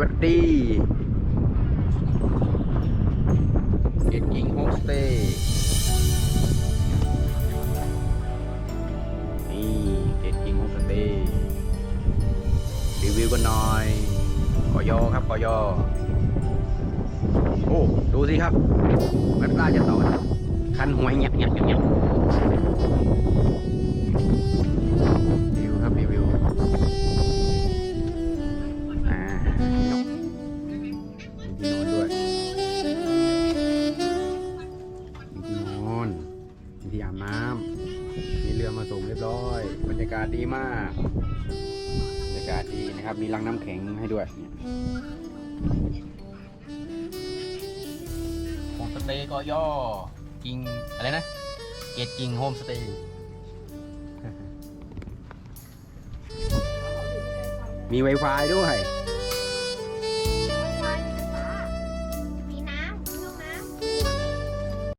วัสดีเกตกิ้งโฮมสเตย์นี่เกตกิ้งโฮมสเตย์รีวิวกันหน่อยกอยอครับกอยอโอ้ดูสิครับมันกล้าจะต่อคันหัวเงียบเงียบเงียบ ที่อาบน้ำมีเรือมาส่งเรียบร้อย บรรยากาศดีมากบรรยากาศดีนะครับ มีรังน้ำแข็งให้ด้วยโฮมสเตย์ก็ย่อกิงอะไรนะ เกตกิงโฮมสเตย์มี Wi-Fi ด้วย